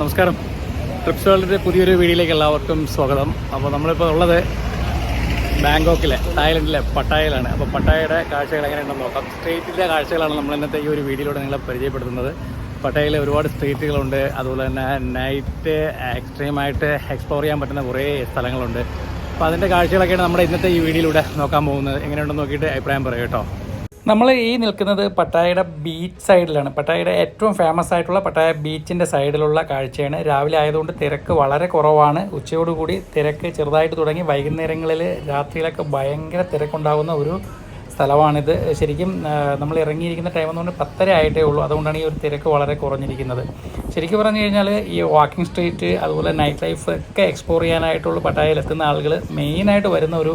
നമസ്കാരം. ട്രിപ്സ് വേൾഡിന്റെ പുതിയൊരു വീഡിയോയിലേക്ക് എല്ലാവർക്കും സ്വാഗതം. അപ്പോൾ നമ്മളിപ്പോൾ ഉള്ളത് ബാങ്കോക്കിലെ തായ്ലൻഡിലെ പട്ടായയിലാണ്. അപ്പോൾ പട്ടായയുടെ കാഴ്ചകൾ എങ്ങനെയുണ്ടെന്ന് നോക്കാം. സ്ട്രീറ്റിന്റെ കാഴ്ചകളാണ് നമ്മൾ ഇന്നത്തെ ഈ ഒരു വീഡിയോയിലൂടെ നിങ്ങളെ പരിചയപ്പെടുത്തുന്നത്. പട്ടായയിലെ ഒരുപാട് സ്ട്രീറ്റുകളുണ്ട്. അതുപോലെ തന്നെ നൈറ്റ് എക്സ്ട്രീമായിട്ട് എക്സ്പ്ലോർ ചെയ്യാൻ പറ്റുന്ന കുറേ സ്ഥലങ്ങളുണ്ട്. അപ്പോൾ അതിന്റെ കാഴ്ചകളൊക്കെയാണ് നമ്മുടെ ഇന്നത്തെ ഈ വീഡിയോയിലൂടെ നോക്കാൻ പോകുന്നത്. എങ്ങനെയുണ്ടെന്ന് നോക്കിയിട്ട് അഭിപ്രായം പറയും കേട്ടോ. നമ്മൾ ഈ നിൽക്കുന്നത് പട്ടായയുടെ ബീച്ച് സൈഡിലാണ് പട്ടായയുടെ ഏറ്റവും ഫേമസ് ആയിട്ടുള്ള പട്ടായ ബീച്ചിന്റെ സൈഡിലുള്ള കാഴ്ചയാണ്. രാവിലെ ആയതുകൊണ്ട് തിരക്ക് വളരെ കുറവാണ്. ഉച്ചയോടുകൂടി തിരക്ക് ചെറുതായിട്ട് തുടങ്ങി. വൈകുന്നേരങ്ങളിൽ രാത്രിയിലൊക്കെ ഭയങ്കര തിരക്കുണ്ടാകുന്ന ഒരു സ്ഥലമാണിത്. ശരിക്കും നമ്മൾ ഇറങ്ങിയിരിക്കുന്ന ടൈം എന്ന് പറഞ്ഞാൽ പത്തര ആയിട്ടേ ഉള്ളൂ. അതുകൊണ്ടാണ് ഈ ഒരു തിരക്ക് വളരെ കുറഞ്ഞിരിക്കുന്നത്. ശരിക്കും പറഞ്ഞു കഴിഞ്ഞാൽ ഈ വാക്കിംഗ് സ്ട്രീറ്റ് അതുപോലെ നൈറ്റ് ലൈഫ് ഒക്കെ എക്സ്പ്ലോർ ചെയ്യാനായിട്ടുള്ള പട്ടായയിൽ എത്തുന്ന ആളുകൾ മെയിനായിട്ട് വരുന്ന ഒരു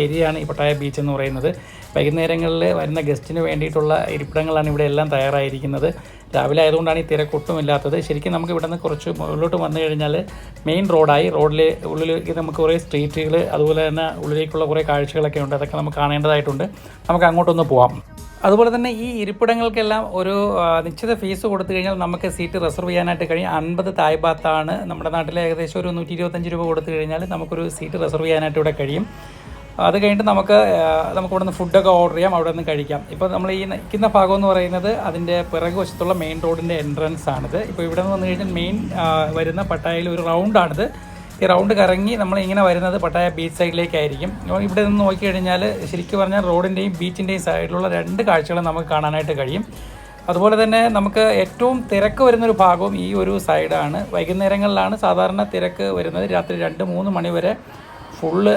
ഏരിയയാണ് ഈ പട്ടായ ബീച്ച് എന്ന് പറയുന്നത്. വൈകുന്നേരങ്ങളിൽ വരുന്ന ഗസ്റ്റിന് വേണ്ടിയിട്ടുള്ള ഇരിപ്പിടങ്ങളാണ് ഇവിടെ എല്ലാം തയ്യാറായിരിക്കുന്നത്. രാവിലെ ആയതുകൊണ്ടാണ് ഈ തിരക്കൊട്ടുമില്ലാത്തത് ശരിക്കും നമുക്ക് ഇവിടെ നിന്ന് കുറച്ച് മുകളിലോട്ട് വന്നു കഴിഞ്ഞാൽ മെയിൻ റോഡായി റോഡിൽ ഉള്ളിലേക്ക് നമുക്ക് കുറേ സ്ട്രീറ്റുകൾ അതുപോലെ തന്നെ ഉള്ളിലേക്കുള്ള കുറേ കാഴ്ചകളൊക്കെ ഉണ്ട്. അതൊക്കെ നമുക്ക് കാണേണ്ടതായിട്ടുണ്ട്. നമുക്ക് അങ്ങോട്ടൊന്ന് പോവാം. അതുപോലെ തന്നെ ഈ ഇരിപ്പിടങ്ങൾക്കെല്ലാം ഒരു നിശ്ചിത ഫീസ് കൊടുത്തു കഴിഞ്ഞാൽ നമുക്ക് സീറ്റ് റിസർവ് ചെയ്യാനായിട്ട് കഴിയും. അൻപത് തായ്ബാത്താണ് നമ്മുടെ നാട്ടിലെ ഏകദേശം ഒരു നൂറ്റി ഇരുപത്തഞ്ച് രൂപ കൊടുത്തു കഴിഞ്ഞാൽ നമുക്കൊരു സീറ്റ് റിസർവ് ചെയ്യാനായിട്ട് ഇവിടെ കഴിയും. അത് കഴിഞ്ഞിട്ട് നമുക്ക് നമുക്ക് ഇവിടെ നിന്ന് ഫുഡൊക്കെ ഓർഡർ ചെയ്യാം അവിടെ നിന്ന് കഴിക്കാം. ഇപ്പോൾ നമ്മൾ ഈ നിൽക്കുന്ന ഭാഗം എന്ന് പറയുന്നത് അതിന്റെ പിറകു വശത്തുള്ള മെയിൻ റോഡിന്റെ എൻട്രൻസ് ആണിത്. ഇപ്പോൾ ഇവിടെ നിന്ന് വന്നു കഴിഞ്ഞാൽ മെയിൻ വരുന്ന പട്ടായയിൽ ഒരു റൗണ്ടാണിത് ഈ റൗണ്ട് കറങ്ങി നമ്മൾ ഇങ്ങനെ വരുന്നത് പട്ടായ ബീച്ച് സൈഡിലേക്കായിരിക്കും ഇവിടെ നിന്ന് നോക്കിക്കഴിഞ്ഞാൽ ശരിക്കും പറഞ്ഞാൽ റോഡിന്റെയും ബീച്ചിന്റെയും സൈഡിലുള്ള രണ്ട് കാഴ്ചകളും നമുക്ക് കാണാനായിട്ട് കഴിയും. അതുപോലെ തന്നെ നമുക്ക് ഏറ്റവും തിരക്ക് വരുന്നൊരു ഭാഗവും ഈ ഒരു സൈഡാണ് വൈകുന്നേരങ്ങളിലാണ് സാധാരണ തിരക്ക് വരുന്നത് രാത്രി രണ്ട് മൂന്ന് മണി വരെ. ഫുള്ള്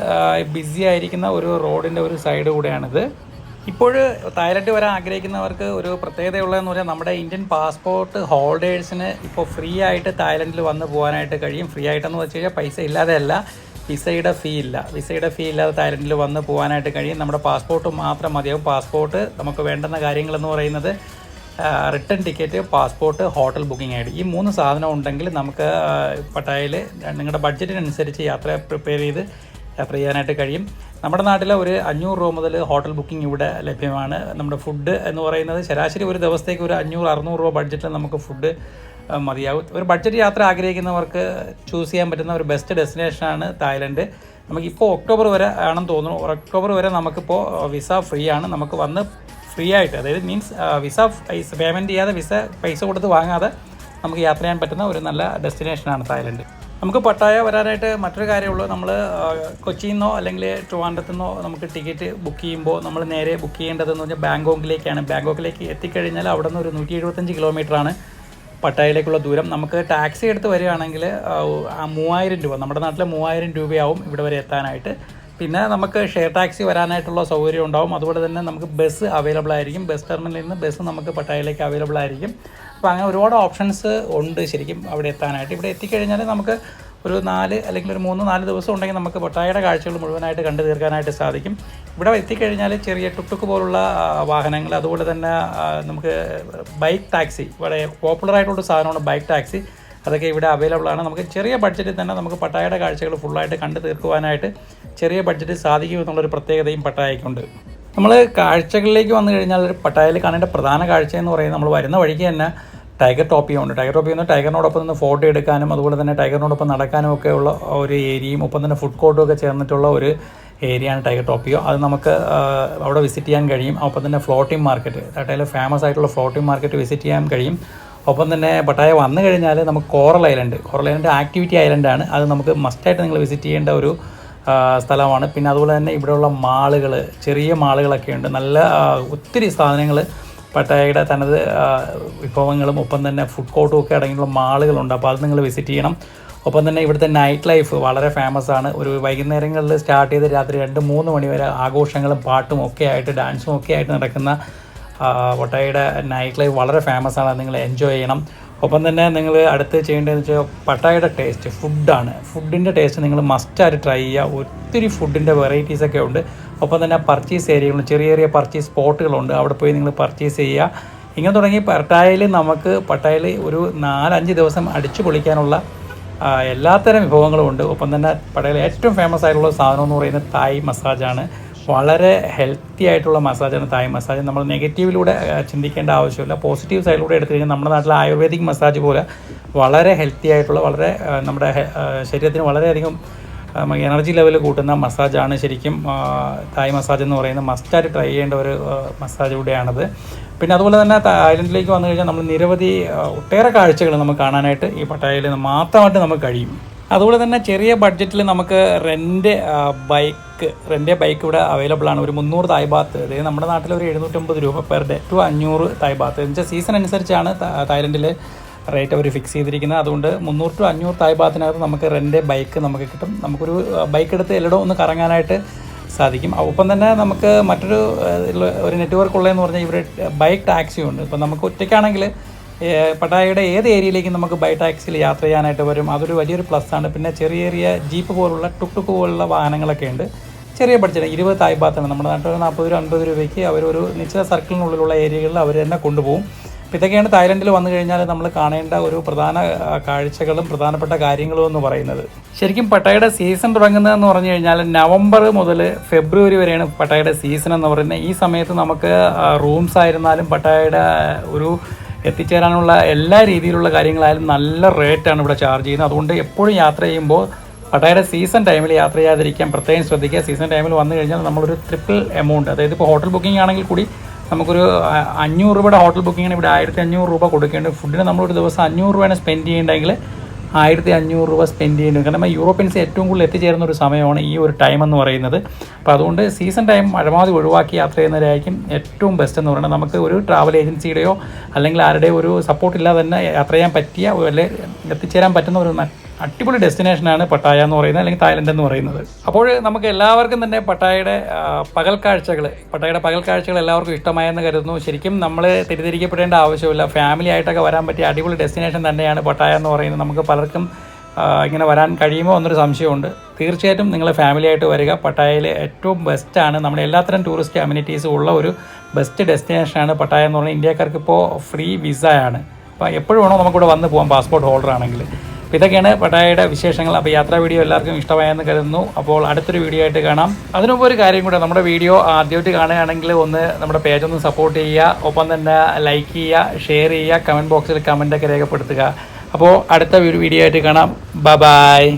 ബിസി ആയിരിക്കുന്ന ഒരു റോഡിന്റെ ഒരു സൈഡ് കൂടെയാണിത്. ഇപ്പോൾ തായ്ലൻഡ് വരാൻ ആഗ്രഹിക്കുന്നവർക്ക് ഒരു പ്രത്യേകതയുള്ളതെന്ന് പറഞ്ഞാൽ നമ്മുടെ ഇന്ത്യൻ പാസ്പോർട്ട് ഹോൾഡേഴ്സിന് ഇപ്പോൾ ഫ്രീ ആയിട്ട് തായ്ലൻഡിൽ വന്ന് പോകാനായിട്ട് കഴിയും. ഫ്രീ ആയിട്ടെന്ന് വെച്ച് കഴിഞ്ഞാൽ പൈസ ഇല്ലാതെയല്ല വിസയുടെ ഫീ ഇല്ല. വിസയുടെ ഫീ ഇല്ലാതെ തായ്ലൻഡിൽ വന്ന് പോകാനായിട്ട് കഴിയും. നമ്മുടെ പാസ്പോർട്ട് മാത്രം മതിയാവും പാസ്പോർട്ട് നമുക്ക് വേണ്ടുന്ന കാര്യങ്ങളെന്ന് പറയുന്നത് return ticket passport hotel booking ആയിട്ട് ഈ മൂന്ന് സാധനം ഉണ്ടെങ്കിൽ നമുക്ക് പട്ടായയിൽ നിങ്ങളുടെ ബഡ്ജറ്റിനനുസരിച്ച് യാത്ര പ്രിപ്പയർ ചെയ്ത് യാത്ര ചെയ്യാനായിട്ട് കഴിയും. നമ്മുടെ നാട്ടിലെ ഒരു അഞ്ഞൂറ് രൂപ മുതൽ ഹോട്ടൽ ബുക്കിംഗ് ഇവിടെ ലഭ്യമാണ്. നമ്മുടെ ഫുഡ് എന്ന് പറയുന്നത് ശരാശരി ഒരു ദിവസത്തേക്ക് ഒരു അഞ്ഞൂറ് അറുന്നൂറ് രൂപ ബഡ്ജറ്റിൽ നമുക്ക് ഫുഡ് മതിയാവും ഒരു ബഡ്ജറ്റ് യാത്ര ആഗ്രഹിക്കുന്നവർക്ക് ചൂസ് ചെയ്യാൻ പറ്റുന്ന ഒരു ബെസ്റ്റ് ഡെസ്റ്റിനേഷനാണ് തായ്ലൻഡ്. നമുക്കിപ്പോൾ ഒക്ടോബർ വരെ ആണെന്ന് തോന്നുന്നു. ഒക്ടോബർ വരെ നമുക്കിപ്പോൾ വിസ ഫ്രീ ആണ്. നമുക്ക് വന്ന് ഫ്രീ ആയിട്ട് അതായത് മീൻസ് വിസ പേയ്മെന്റ് ചെയ്യാതെ വിസ പൈസ കൊടുത്ത് വാങ്ങാതെ നമുക്ക് യാത്ര ചെയ്യാൻ പറ്റുന്ന ഒരു നല്ല ഡെസ്റ്റിനേഷനാണ് തായ്ലൻഡ്. നമുക്ക് പട്ടായ വരാനായിട്ട് മറ്റൊരു കാര്യമുള്ളൂ. നമ്മൾ കൊച്ചിയിൽ നിന്നോ അല്ലെങ്കിൽ ട്രിവാൻഡ്രത്തു നിന്നോ നമുക്ക് ടിക്കറ്റ് ബുക്ക് ചെയ്യുമ്പോൾ നമ്മൾ നേരെ ബുക്ക് ചെയ്യേണ്ടതെന്ന് പറഞ്ഞാൽ ബാങ്കോക്കിലേക്കാണ്. ബാങ്കോക്കിലേക്ക് എത്തിക്കഴിഞ്ഞാൽ അവിടെ നിന്ന് ഒരു നൂറ്റി എഴുപത്തഞ്ച് കിലോമീറ്ററാണ് പട്ടായയിലേക്കുള്ള ദൂരം. നമുക്ക് ടാക്സി എടുത്ത് വരികയാണെങ്കിൽ മൂവായിരം രൂപ നമ്മുടെ നാട്ടിൽ മൂവായിരം രൂപയാവും ഇവിടെ വരെ എത്താനായിട്ട്. പിന്നെ നമുക്ക് ഷെയർ ടാക്സി വരാനായിട്ടുള്ള സൗകര്യം ഉണ്ടാവും. അതുപോലെ തന്നെ നമുക്ക് ബസ് അവൈലബിൾ ആയിരിക്കും. ബസ് ടെർമിനലിൽ നിന്ന് ബസ് നമുക്ക് പട്ടായയിലേക്ക് അവൈലബിൾ ആയിരിക്കും. അപ്പോൾ അങ്ങനെ ഒരുപാട് ഓപ്ഷൻസ് ഉണ്ട് ശരിക്കും അവിടെ എത്താനായിട്ട്. ഇവിടെ എത്തിക്കഴിഞ്ഞാൽ നമുക്ക് ഒരു നാല് അല്ലെങ്കിൽ ഒരു മൂന്ന് നാല് ദിവസം ഉണ്ടെങ്കിൽ നമുക്ക് പട്ടായയുടെ കാഴ്ചകൾ മുഴുവനായിട്ട് കണ്ടു തീർക്കാനായിട്ട് സാധിക്കും. ഇവിടെ എത്തിക്കഴിഞ്ഞാൽ ചെറിയ ടുട്ടുക്ക് പോലുള്ള വാഹനങ്ങൾ അതുപോലെ തന്നെ നമുക്ക് ബൈക്ക് ടാക്സി വളരെ പോപ്പുലർ ആയിട്ടുള്ള സാധനമാണ് ബൈക്ക് ടാക്സി അതൊക്കെ ഇവിടെ അവൈലബിൾ ആണ്. നമുക്ക് ചെറിയ ബഡ്ജറ്റിൽ തന്നെ നമുക്ക് പട്ടായയുടെ കാഴ്ചകൾ ഫുള്ളായിട്ട് കണ്ടു തീർക്കുവാനായിട്ട് ചെറിയ ബഡ്ജറ്റ് സാധിക്കും എന്നുള്ളൊരു പ്രത്യേകതയും പട്ടായക്കുണ്ട് നമ്മൾ കാഴ്ചകളിലേക്ക് വന്നു കഴിഞ്ഞാൽ പട്ടായയിൽ കാണേണ്ട പ്രധാന കാഴ്ച എന്ന് പറയുന്നത് നമ്മൾ വരുന്ന വഴിക്ക് തന്നെ ടൈഗർ ടോപ്പിയുണ്ട് ടൈഗർ ടോപ്പി എന്ന് ടൈഗറിനോടൊപ്പം നിന്ന് ഫോട്ടോ എടുക്കാനും അതുപോലെ തന്നെ ടൈഗറിനോടൊപ്പം നടക്കാനും ഒക്കെ ഉള്ള ഒരു ഏരിയയും ഒപ്പം തന്നെ ഫുഡ് കോർട്ടും ഒക്കെ ചേർന്നിട്ടുള്ള ഒരു ഏരിയയാണ് ടൈഗർ ടോപ്പിയോ അത് നമുക്ക് അവിടെ വിസിറ്റ് ചെയ്യാൻ കഴിയും. ഒപ്പം തന്നെ ഫ്ലോട്ടിംഗ് മാർക്കറ്റ് പട്ടായയിലെ ഫേമസ് ആയിട്ടുള്ള ഫ്ലോട്ടിംഗ് മാർക്കറ്റ് വിസിറ്റ് ചെയ്യാൻ കഴിയും. ഒപ്പം തന്നെ പട്ടായ വന്നു കഴിഞ്ഞാൽ നമുക്ക് coral island coral island activity ഐലൻഡാണ് അത് നമുക്ക് മസ്റ്റായിട്ട് നിങ്ങൾ വിസിറ്റ് ചെയ്യേണ്ട ഒരു സ്ഥലമാണ്. പിന്നെ അതുപോലെ തന്നെ ഇവിടെയുള്ള മാളുകൾ ചെറിയ മാളുകളൊക്കെ ഉണ്ട്. നല്ല ഒത്തിരി സാധനങ്ങൾ പട്ടായയുടെ തനത് വിഭവങ്ങളും ഒപ്പം തന്നെ ഫുഡ് കോർട്ടും ഒക്കെ അടങ്ങിയുള്ള മാളുകളുണ്ട് അപ്പോൾ അത് നിങ്ങൾ വിസിറ്റ് ചെയ്യണം. ഒപ്പം തന്നെ ഇവിടുത്തെ നൈറ്റ് ലൈഫ് വളരെ ഫേമസ് ആണ്. ഒരു വൈകുന്നേരങ്ങളിൽ സ്റ്റാർട്ട് ചെയ്ത് രാത്രി രണ്ട് മൂന്ന് മണി വരെ ആഘോഷങ്ങളും പാട്ടും ഒക്കെ ആയിട്ട് ഡാൻസും ഒക്കെ ആയിട്ട് നടക്കുന്ന ആ, പട്ടായയുടെ നൈറ്റ് ലൈഫ് വളരെ ഫേമസ് ആണ്. നിങ്ങൾ എൻജോയ് ചെയ്യണം. ഒപ്പം തന്നെ നിങ്ങൾ അടുത്ത് ചെയ്യേണ്ടതെന്ന് വെച്ചാൽ പട്ടായയുടെ ടേസ്റ്റ് ഫുഡാണ് ഫുഡിന്റെ ടേസ്റ്റ് നിങ്ങൾ മസ്റ്റായിട്ട് ട്രൈ ചെയ്യുക. ഒത്തിരി ഫുഡിന്റെ വെറൈറ്റീസ് ഒക്കെ ഉണ്ട്. ഒപ്പം തന്നെ പർച്ചേസ് ഏരിയകളും ചെറിയ ചെറിയ പർച്ചേസ് സ്പോട്ടുകളുണ്ട് അവിടെ പോയി നിങ്ങൾ പർച്ചേസ് ചെയ്യുക. ഇങ്ങനെ തുടങ്ങി പട്ടായയിൽ നമുക്ക് പട്ടായയിൽ ഒരു നാലഞ്ച് ദിവസം അടിച്ചു പൊളിക്കാനുള്ള എല്ലാത്തരം വിഭവങ്ങളും ഉണ്ട്. ഒപ്പം തന്നെ പട്ടായയിൽ ഏറ്റവും ഫേമസ് ആയിട്ടുള്ള സാധനം എന്ന് പറയുന്നത് തായ് മസാജാണ് വളരെ ഹെൽത്തി ആയിട്ടുള്ള മസാജാണ് തായ് മസാജ് നമ്മൾ നെഗറ്റീവിലൂടെ ചിന്തിക്കേണ്ട ആവശ്യമില്ല. പോസിറ്റീവ് സൈഡിലൂടെ എടുത്തു കഴിഞ്ഞാൽ നമ്മുടെ നാട്ടിലെ ആയുർവേദിക് മസാജ് പോലെ വളരെ ഹെൽത്തി ആയിട്ടുള്ള വളരെ നമ്മുടെ ശരീരത്തിന് വളരെയധികം എനർജി ലെവൽ കൂട്ടുന്ന മസാജാണ് ശരിക്കും തായ് മസാജ് എന്ന് പറയുന്നത്. മസ്റ്റായിട്ട് ട്രൈ ചെയ്യേണ്ട ഒരു മസാജ് കൂടെയാണത്. പിന്നെ അതുപോലെ തന്നെ തായ്ലൻഡിലേക്ക് വന്നു കഴിഞ്ഞാൽ നമ്മൾ നിരവധി ഒട്ടേറെ കാഴ്ചകൾ നമുക്ക് കാണാനായിട്ട് ഈ പട്ടായയിൽ മാത്രമായിട്ട് നമുക്ക് കഴിയും. അതുപോലെ തന്നെ ചെറിയ ബഡ്ജറ്റിൽ നമുക്ക് റെന്റ് ബൈക്ക് റെന്റ് ബൈക്ക് ഇവിടെ അവൈലബിൾ ആണ്. ഒരു മുന്നൂറ് തായ് ബാത്ത് അതായത് നമ്മുടെ നാട്ടിൽ ഒരു എഴുന്നൂറ്റമ്പത് രൂപ പെർ ഡേ ടു അഞ്ഞൂറ് തായ് ബാത്ത് എന്ന് വെച്ചാൽ സീസൺ അനുസരിച്ചാണ് തായ്ലൻഡിൽ റേറ്റ് അവർ ഫിക്സ് ചെയ്തിരിക്കുന്നത്. അതുകൊണ്ട് മുന്നൂറ് ടു അഞ്ഞൂറ് തായ് ബാത്തിനകത്ത് നമുക്ക് റെന്റ് ബൈക്ക് നമുക്ക് കിട്ടും. നമുക്കൊരു ബൈക്ക് എടുത്ത് എല്ലായിടവും ഒന്ന് കറങ്ങാനായിട്ട് സാധിക്കും. ഒപ്പം തന്നെ നമുക്ക് മറ്റൊരു ഒരു നെറ്റ്വർക്ക് ഉള്ളതെന്ന് പറഞ്ഞാൽ ഇവർ ബൈക്ക് ടാക്സി ഉണ്ട്. ഇപ്പം നമുക്ക് ഒറ്റയ്ക്കാണെങ്കിൽ പട്ടായയുടെ ഏത് ഏരിയയിലേക്കും നമുക്ക് ബൈ ടാക്സിയിൽ യാത്ര ചെയ്യാനായിട്ട് വരും. അതൊരു വലിയൊരു പ്ലസ് ആണ്. പിന്നെ ചെറിയ ചെറിയ ജീപ്പ് പോലുള്ള ടുക്ക് ടുക്ക് പോലുള്ള വാഹനങ്ങളൊക്കെ ഉണ്ട്. ചെറിയ ബഡ്ജറ്റ് ഇരുപത് തായ് ബാത്താണ് നമ്മുടെ നാട്ടിൽ നാൽപ്പത് രൂപ അൻപത് രൂപയ്ക്ക് അവർ ഒരു നിശ്ചിത സർക്കിളിനുള്ളിലുള്ള ഏരിയകളിൽ അവർ തന്നെ കൊണ്ടുപോകും. അപ്പോൾ ഇതൊക്കെയാണ് തായ്ലൻഡിൽ വന്നു കഴിഞ്ഞാൽ നമ്മൾ കാണേണ്ട ഒരു പ്രധാന കാഴ്ചകളും പ്രധാനപ്പെട്ട കാര്യങ്ങളും എന്ന് പറയുന്നത്. ശരിക്കും പട്ടായയുടെ സീസൺ തുടങ്ങുന്നതെന്ന് പറഞ്ഞു കഴിഞ്ഞാൽ നവംബർ മുതൽ ഫെബ്രുവരി വരെയാണ് പട്ടായയുടെ സീസൺ എന്ന് പറയുന്നത്. ഈ സമയത്ത് നമുക്ക് റൂംസ് ആയിരുന്നാലും പട്ടായയുടെ ഒരു എത്തിച്ചേരാനുള്ള എല്ലാ രീതിയിലുള്ള കാര്യങ്ങളായാലും നല്ല റേറ്റാണ് ഇവിടെ ചാർജ് ചെയ്യുന്നത്. അതുകൊണ്ട് എപ്പോഴും യാത്ര ചെയ്യുമ്പോൾ പട്ടായുടെ സീസൺ ടൈമിൽ യാത്ര ചെയ്യാതിരിക്കാൻ പ്രത്യേകം ശ്രദ്ധിക്കുക. സീസൺ ടൈമിൽ വന്നു കഴിഞ്ഞാൽ നമ്മളൊരു ട്രിപ്പിൾ എമൗണ്ട് അതായത് ഇപ്പോൾ ഹോട്ടൽ ബുക്കിംഗ് ആണെങ്കിൽ കൂടി നമുക്കൊരു അഞ്ഞൂറ് രൂപയുടെ ഹോട്ടൽ ബുക്കിങ്ങിന് ഇവിടെ ആയിരത്തി അഞ്ഞൂറ് രൂപ കൊടുക്കേണ്ടത്. ഫുഡിന് നമ്മളൊരു ദിവസം അഞ്ഞൂറ് രൂപയാണ് സ്പെൻഡ് ചെയ്യേണ്ടെങ്കിൽ ആയിരത്തി അഞ്ഞൂറ് രൂപ സ്പെൻഡ് ചെയ്യേണ്ടത് കാരണം യൂറോപ്യൻസ് ഏറ്റവും കൂടുതൽ എത്തിച്ചേരുന്ന ഒരു സമയമാണ് ഈ ഒരു ടൈം എന്ന് പറയുന്നത്. അപ്പോൾ അതുകൊണ്ട് സീസൺ ടൈം പരമാവധി ഒഴിവാക്കി യാത്ര ചെയ്യുന്നവരായിരിക്കും ഏറ്റവും ബെസ്റ്റ് എന്ന് പറയുന്നത്. നമുക്ക് ഒരു ട്രാവൽ ഏജൻസിയുടെയോ അല്ലെങ്കിൽ ആരുടെയോ ഒരു സപ്പോർട്ട് ഇല്ലാതെ തന്നെ യാത്ര ചെയ്യാൻ പറ്റിയ അല്ലെങ്കിൽ എത്തിച്ചേരാൻ പറ്റുന്ന ഒരു അടിപൊളി ഡെസ്റ്റിനേഷനാണ് പട്ടായ എന്ന് പറയുന്നത് അല്ലെങ്കിൽ തായ്ലൻഡ് എന്ന് പറയുന്നത്. അപ്പോൾ നമുക്ക് എല്ലാവർക്കും തന്നെ പട്ടായയുടെ പകൽക്കാഴ്ചകൾ പകൽ കാഴ്ചകൾ പട്ടായയുടെ പകൽ കാഴ്ചകൾ എല്ലാവർക്കും ഇഷ്ടമായെന്ന് കരുതുന്നു. ശരിക്കും നമ്മൾ തിരിതിരിക്കപ്പെടേണ്ട ആവശ്യമില്ല. ഫാമിലി ആയിട്ടൊക്കെ വരാൻ പറ്റിയ അടിപൊളി ഡെസ്റ്റിനേഷൻ തന്നെയാണ് പട്ടായ എന്ന് പറയുന്നത്. നമുക്ക് പലർക്കും ഇങ്ങനെ വരാൻ കഴിയുമോ എന്നൊരു സംശയമുണ്ട്. തീർച്ചയായിട്ടും നിങ്ങൾ ഫാമിലി ആയിട്ട് വരിക. പട്ടായയിൽ ഏറ്റവും ബെസ്റ്റാണ് നമ്മുടെ എല്ലാത്തരം ടൂറിസ്റ്റ് അമ്യൂണിറ്റീസും ഉള്ള ഒരു ബെസ്റ്റ് ഡെസ്റ്റിനേഷനാണ് പട്ടായ എന്ന് പറഞ്ഞാൽ ഇന്ത്യക്കാർക്ക് ഇപ്പോൾ ഫ്രീ വിസയാണ് അപ്പോൾ എപ്പോഴും വേണോ നമുക്കിവിടെ വന്ന് പോകാം പാസ്പോർട്ട് ഹോൾഡർ ആണെങ്കിൽ. അപ്പോൾ ഇതൊക്കെയാണ് പട്ടായയുടെ വിശേഷങ്ങൾ. അപ്പോൾ യാത്രാ വീഡിയോ എല്ലാവർക്കും ഇഷ്ടമായെന്ന് കരുതുന്നു. അപ്പോൾ അടുത്തൊരു വീഡിയോ ആയിട്ട് കാണാം. അതിനുമുമ്പ് ഒരു കാര്യം കൂടെ നമ്മുടെ വീഡിയോ ആദ്യമായിട്ട് കാണുകയാണെങ്കിൽ ഒന്ന് നമ്മുടെ പേജ് ഒന്ന് സപ്പോർട്ട് ചെയ്യുക ഒപ്പം തന്നെ ലൈക്ക് ചെയ്യുക ഷെയർ ചെയ്യുക കമന്റ് ബോക്സിൽ കമന്റൊക്കെ രേഖപ്പെടുത്തുക. അപ്പോൾ അടുത്ത വീഡിയോ ആയിട്ട് കാണാം. ബ ബായ്